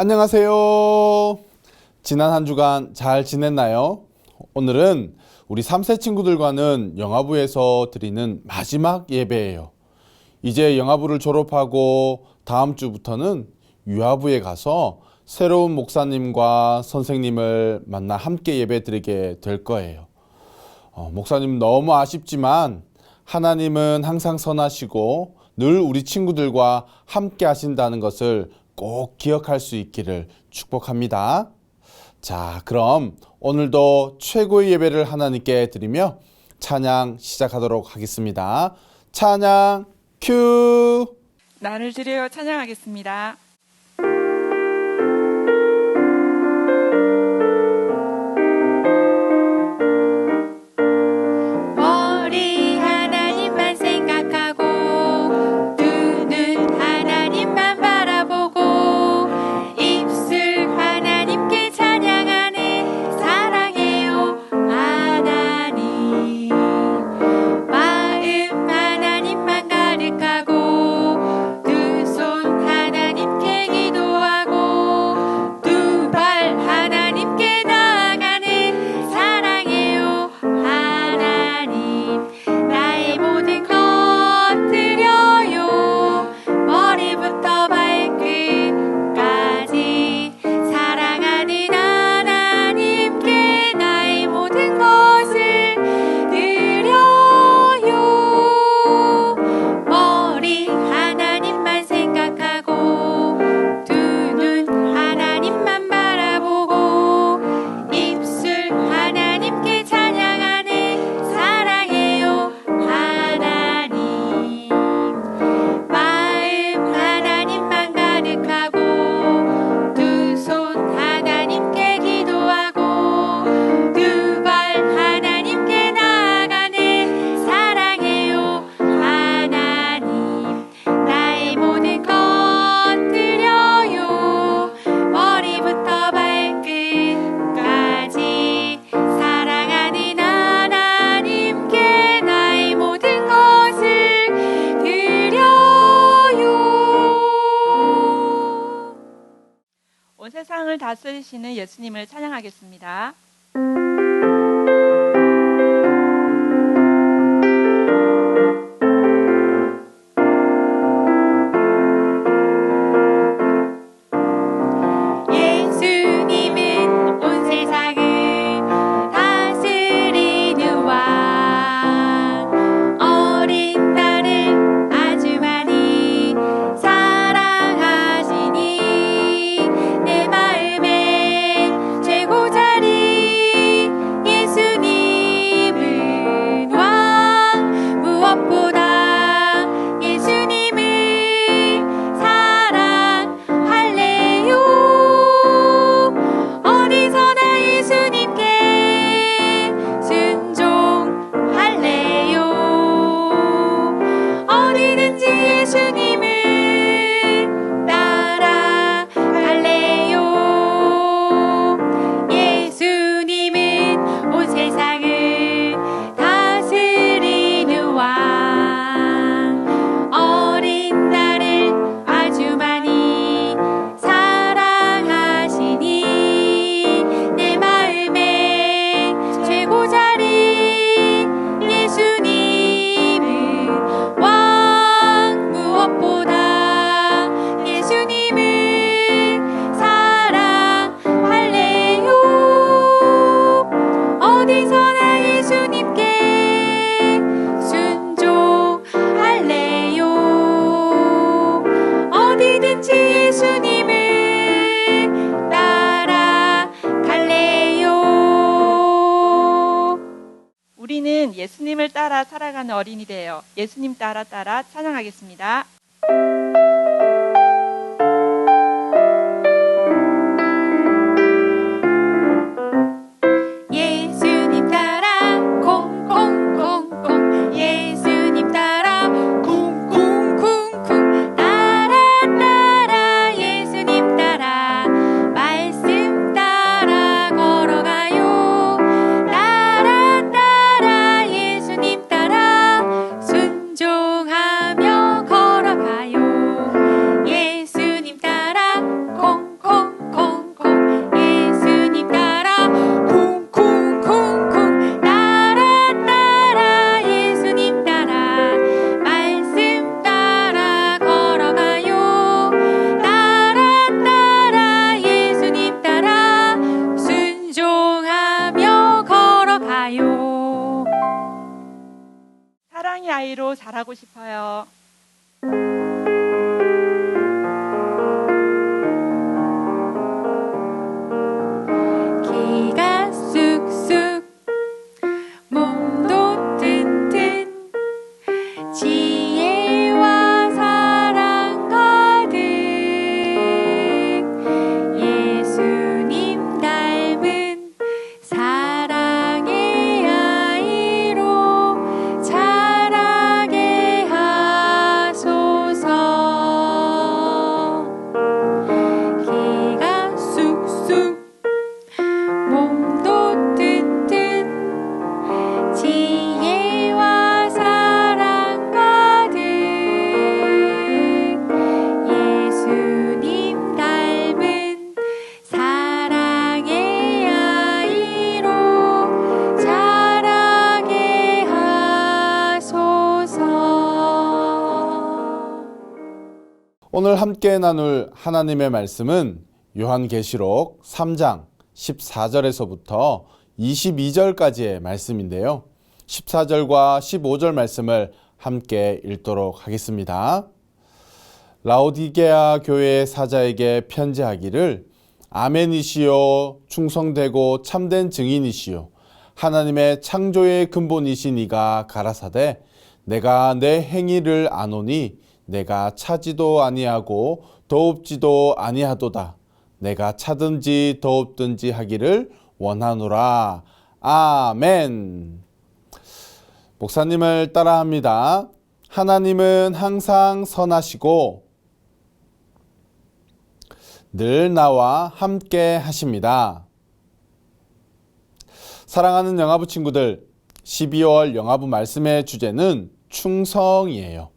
안녕하세요. 지난 한 주간 잘 지냈나요? 오늘은 우리 3세 친구들과는 영화부에서 드리는 마지막 예배예요. 이제 영화부를 졸업하고 다음 주부터는 유아부에 가서 새로운 목사님과 선생님을 만나 함께 예배 드리게 될 거예요. 어, 목사님 너무 아쉽지만 하나님은 항상 선하시고 늘 우리 친구들과 함께 하신다는 것을 꼭 기억할 수 있기를 축복합니다. 자, 그럼 오늘도 최고의 예배를 하나님께 드리며 찬양 시작하도록 하겠습니다. 찬양 큐! 나를 드려 찬양하겠습니다. 다스리시는 예수님을 찬양하겠습니다. 어린이 되어 예수님 따라 따라 찬양하겠습니다. 오늘 함께 나눌 하나님의 말씀은 요한계시록 3장 14절에서부터 22절까지의 말씀인데요. 14절과 15절 말씀을 함께 읽도록 하겠습니다. 라오디게아 교회 사자에게 편지하기를 아멘이시요 충성되고 참된 증인이시요 하나님의 창조의 근본이신 이가 가라사대 내가 내 행위를 아노니 내가 차지도 아니하고 더웁지도 아니하도다 내가 차든지 더웁든지 하기를 원하노라 아멘 목사님을 따라합니다 하나님은 항상 선하시고 늘 나와 함께 하십니다. 사랑하는 영화부 친구들, 12월 영화부 말씀의 주제는 충성이에요.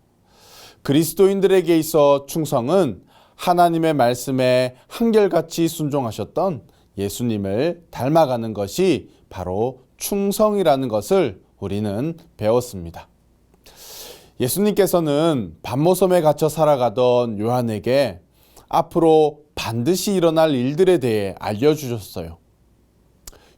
그리스도인들에게 있어 충성은 하나님의 말씀에 한결같이 순종하셨던 예수님을 닮아가는 것이 바로 충성이라는 것을 우리는 배웠습니다. 예수님께서는 반모섬에 갇혀 살아가던 요한에게 앞으로 반드시 일어날 일들에 대해 알려주셨어요.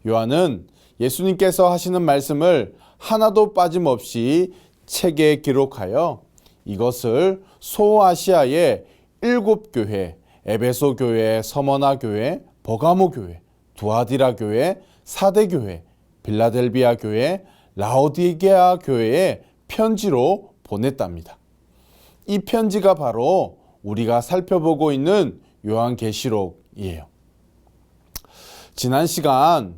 요한은 예수님께서 하시는 말씀을 하나도 빠짐없이 책에 기록하여 이것을 소아시아의 일곱 교회, 에베소 교회, 서머나 교회, 버가모 교회, 두아디라 교회, 사대 교회, 빌라델비아 교회, 라오디게아 교회에 편지로 보냈답니다. 이 편지가 바로 우리가 살펴보고 있는 요한계시록이에요. 지난 시간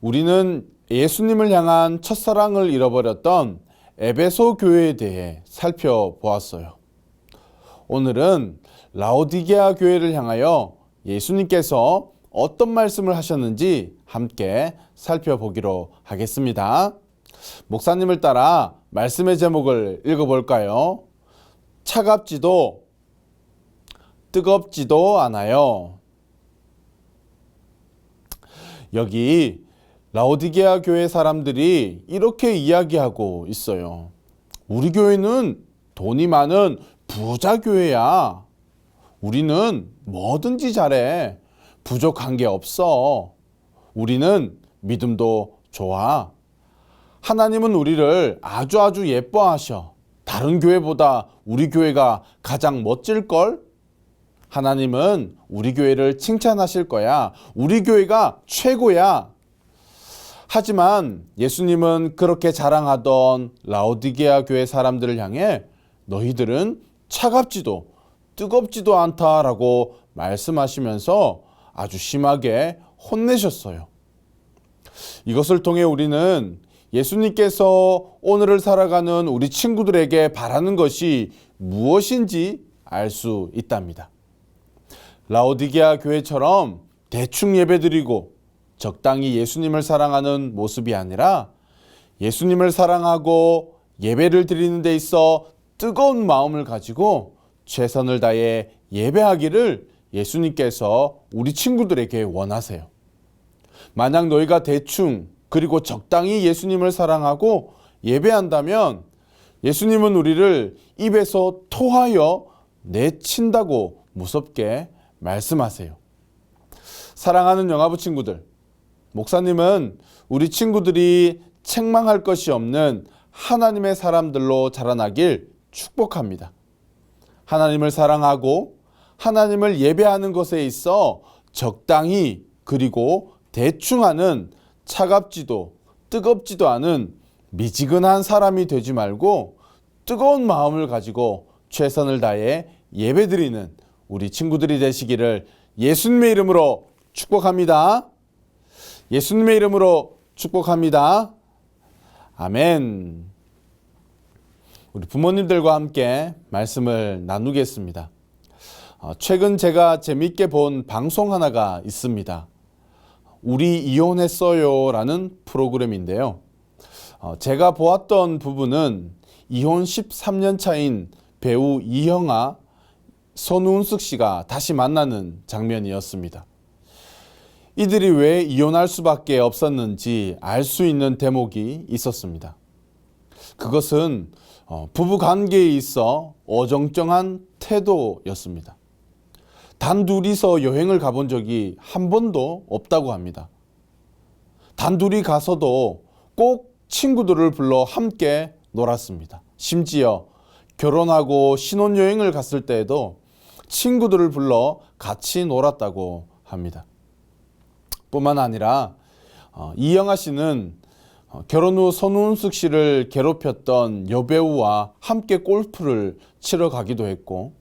우리는 예수님을 향한 첫사랑을 잃어버렸던 에베소 교회에 대해 살펴보았어요. 오늘은 라오디게아 교회를 향하여 예수님께서 어떤 말씀을 하셨는지 함께 살펴보기로 하겠습니다. 목사님을 따라 말씀의 제목을 읽어볼까요? 차갑지도 뜨겁지도 않아요. 여기 라오디게아 교회 사람들이 이렇게 이야기하고 있어요. 우리 교회는 돈이 많은 부자 교회야. 우리는 뭐든지 잘해. 부족한 게 없어. 우리는 믿음도 좋아. 하나님은 우리를 아주 아주 예뻐하셔. 다른 교회보다 우리 교회가 가장 멋질걸? 하나님은 우리 교회를 칭찬하실 거야. 우리 교회가 최고야. 하지만 예수님은 그렇게 자랑하던 라오디게아 교회 사람들을 향해 너희들은 차갑지도 뜨겁지도 않다라고 말씀하시면서 아주 심하게 혼내셨어요. 이것을 통해 우리는 예수님께서 오늘을 살아가는 우리 친구들에게 바라는 것이 무엇인지 알 수 있답니다. 라오디게아 교회처럼 대충 예배드리고 적당히 예수님을 사랑하는 모습이 아니라 예수님을 사랑하고 예배를 드리는 데 있어 뜨거운 마음을 가지고 최선을 다해 예배하기를 예수님께서 우리 친구들에게 원하세요. 만약 너희가 대충 그리고 적당히 예수님을 사랑하고 예배한다면 예수님은 우리를 입에서 토하여 내친다고 무섭게 말씀하세요. 사랑하는 영화부 친구들, 목사님은 우리 친구들이 책망할 것이 없는 하나님의 사람들로 자라나길 축복합니다. 하나님을 사랑하고 하나님을 예배하는 것에 있어 적당히 그리고 대충 하는 차갑지도 뜨겁지도 않은 미지근한 사람이 되지 말고 뜨거운 마음을 가지고 최선을 다해 예배드리는 우리 친구들이 되시기를 예수님의 이름으로 축복합니다. 예수님의 이름으로 축복합니다. 아멘. 우리 부모님들과 함께 말씀을 나누겠습니다. 어, 최근 제가 재밌게 본 방송 하나가 있습니다. 우리 이혼했어요 라는 프로그램인데요. 어, 제가 보았던 부분은 이혼 13년 차인 배우 이형아, 손운숙 씨가 다시 만나는 장면이었습니다. 이들이 왜 이혼할 수밖에 없었는지 알 수 있는 대목이 있었습니다. 그것은 어, 부부 관계에 있어 어정쩡한 태도였습니다. 단둘이서 여행을 가본 적이 한 번도 없다고 합니다. 단둘이 가서도 꼭 친구들을 불러 함께 놀았습니다. 심지어 결혼하고 신혼여행을 갔을 때에도 친구들을 불러 같이 놀았다고 합니다. 뿐만 아니라 어, 이영아 씨는 어, 결혼 후 손운숙 씨를 괴롭혔던 여배우와 함께 골프를 치러 가기도 했고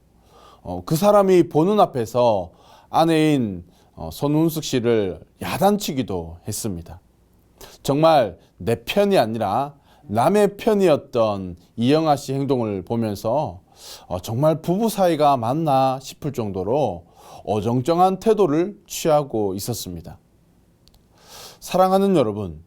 어, 그 사람이 보는 앞에서 아내인 어, 손운숙 씨를 야단치기도 했습니다. 정말 내 편이 아니라 남의 편이었던 이영아 씨 행동을 보면서 어, 정말 부부 사이가 맞나 싶을 정도로 어정쩡한 태도를 취하고 있었습니다. 사랑하는 여러분,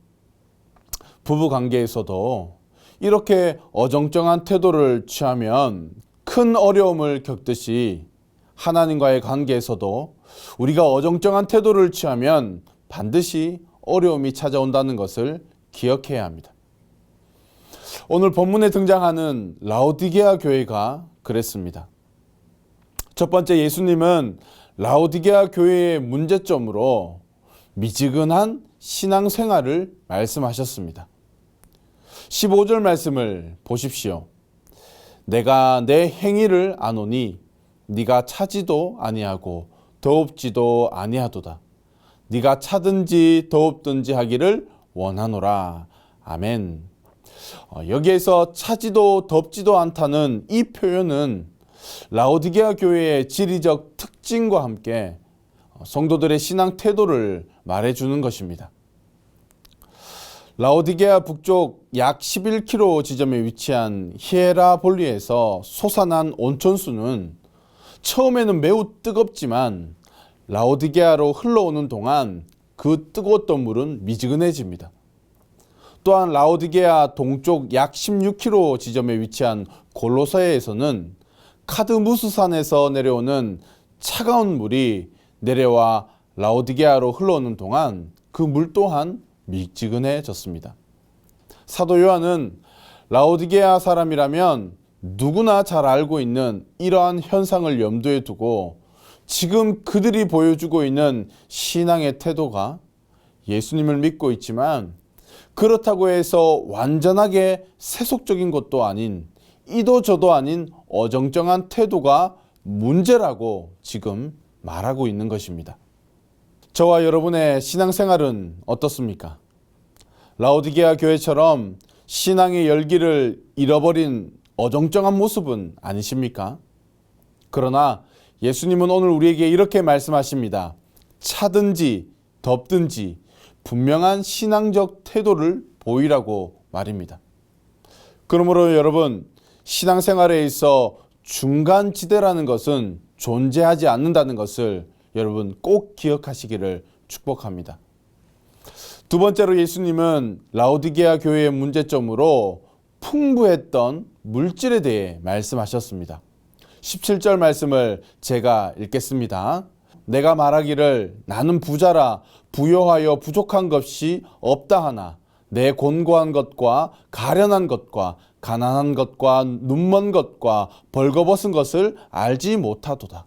부부 관계에서도 이렇게 어정쩡한 태도를 취하면 큰 어려움을 겪듯이 하나님과의 관계에서도 우리가 어정쩡한 태도를 취하면 반드시 어려움이 찾아온다는 것을 기억해야 합니다. 오늘 본문에 등장하는 라오디게아 교회가 그랬습니다. 첫 번째 예수님은 라오디게아 교회의 문제점으로 미지근한 신앙생활을 말씀하셨습니다. 15절 말씀을 보십시오. 내가 내 행위를 아노니 네가 차지도 아니하고 더웁지도 아니하도다. 네가 차든지 더웁든지 하기를 원하노라. 아멘. 어, 여기에서 차지도 덥지도 않다는 이 표현은 라오디게아 교회의 지리적 특징과 함께 어, 성도들의 신앙 태도를 말해주는 것입니다. 라오디게아 북쪽 약 11km 지점에 위치한 히에라볼리에서 솟아난 온천수는 처음에는 매우 뜨겁지만 라오디게아로 흘러오는 동안 그 뜨거웠던 물은 미지근해집니다. 또한 라오디게아 동쪽 약 16km 지점에 위치한 골로사에서는 카드무스산에서 내려오는 차가운 물이 내려와 라오디게아로 흘러오는 동안 그 물 또한 미지근해졌습니다. 사도 요한은 라오디게아 사람이라면 누구나 잘 알고 있는 이러한 현상을 염두에 두고 지금 그들이 보여주고 있는 신앙의 태도가 예수님을 믿고 있지만 그렇다고 해서 완전하게 세속적인 것도 아닌 이도 저도 아닌 어정쩡한 태도가 문제라고 지금 말하고 있는 것입니다. 저와 여러분의 신앙생활은 어떻습니까? 라오디게아 교회처럼 신앙의 열기를 잃어버린 어정쩡한 모습은 아니십니까? 그러나 예수님은 오늘 우리에게 이렇게 말씀하십니다. 차든지 덥든지 분명한 신앙적 태도를 보이라고 말입니다. 그러므로 여러분, 신앙생활에 있어 중간 지대라는 것은 존재하지 않는다는 것을 여러분 꼭 기억하시기를 축복합니다. 두 번째로 예수님은 라오디게아 교회의 문제점으로 풍부했던 물질에 대해 말씀하셨습니다. 17절 말씀을 제가 읽겠습니다. 내가 말하기를 나는 부자라 부여하여 부족한 것이 없다 하나 내 곤고한 것과 가련한 것과 가난한 것과 눈먼 것과 벌거벗은 것을 알지 못하도다.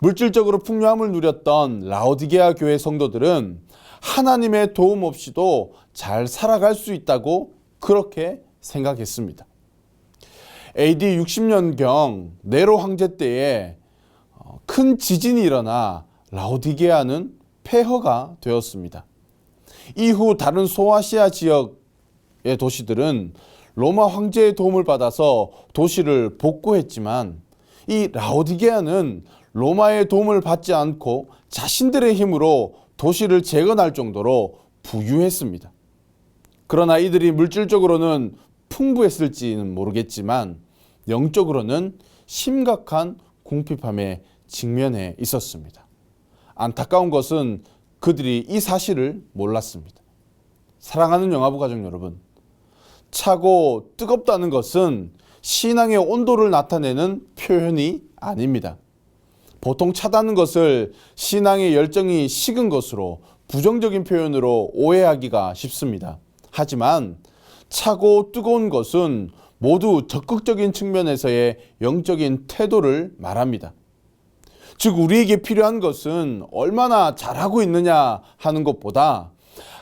물질적으로 풍요함을 누렸던 라오디게아 교회 성도들은 하나님의 도움 없이도 잘 살아갈 수 있다고 그렇게 생각했습니다. AD 60년경 네로 황제 때에 어, 큰 지진이 일어나 라오디게아는 폐허가 되었습니다. 이후 다른 소아시아 지역의 도시들은 로마 황제의 도움을 받아서 도시를 복구했지만 이 라오디게아는 로마의 도움을 받지 않고 자신들의 힘으로 도시를 재건할 정도로 부유했습니다. 그러나 이들이 물질적으로는 풍부했을지는 모르겠지만 영적으로는 심각한 궁핍함에 직면해 있었습니다. 안타까운 것은 그들이 이 사실을 몰랐습니다. 사랑하는 영화부 가족 여러분, 차고 뜨겁다는 것은 신앙의 온도를 나타내는 표현이 아닙니다. 보통 차다는 것을 신앙의 열정이 식은 것으로 부정적인 표현으로 오해하기가 쉽습니다. 하지만 차고 뜨거운 것은 모두 적극적인 측면에서의 영적인 태도를 말합니다. 즉, 우리에게 필요한 것은 얼마나 잘하고 있느냐 하는 것보다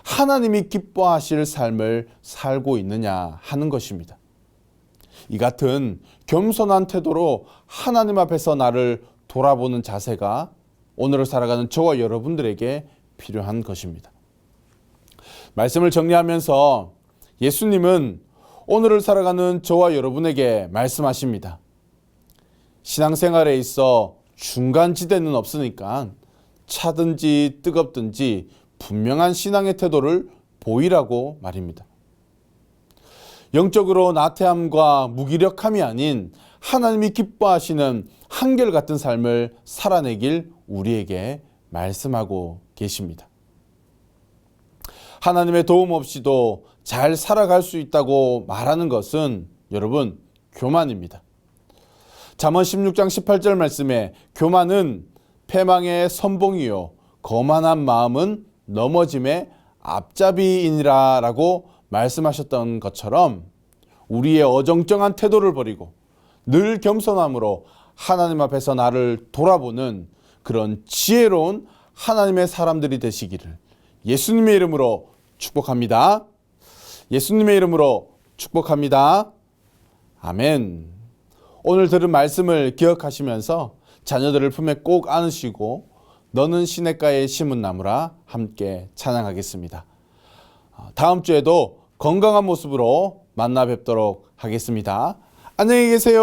하나님이 기뻐하실 삶을 살고 있느냐 하는 것입니다. 이 같은 겸손한 태도로 하나님 앞에서 나를 돌아보는 자세가 오늘을 살아가는 저와 여러분들에게 필요한 것입니다. 말씀을 정리하면서 예수님은 오늘을 살아가는 저와 여러분에게 말씀하십니다. 신앙생활에 있어 중간지대는 없으니까 차든지 뜨겁든지 분명한 신앙의 태도를 보이라고 말입니다. 영적으로 나태함과 무기력함이 아닌 하나님이 기뻐하시는 한결같은 삶을 살아내길 우리에게 말씀하고 계십니다. 하나님의 도움 없이도 잘 살아갈 수 있다고 말하는 것은 여러분 교만입니다. 잠언 16장 18절 말씀에 교만은 패망의 선봉이요 거만한 마음은 넘어짐의 앞잡이이니라라고 말씀하셨던 것처럼 우리의 어정쩡한 태도를 버리고 늘 겸손함으로 하나님 앞에서 나를 돌아보는 그런 지혜로운 하나님의 사람들이 되시기를 예수님의 이름으로 축복합니다. 예수님의 이름으로 축복합니다. 아멘. 오늘 들은 말씀을 기억하시면서 자녀들을 품에 꼭 안으시고 너는 시냇가에 심은 나무라 함께 찬양하겠습니다. 어, 다음 주에도 건강한 모습으로 만나 뵙도록 하겠습니다. 안녕히 계세요.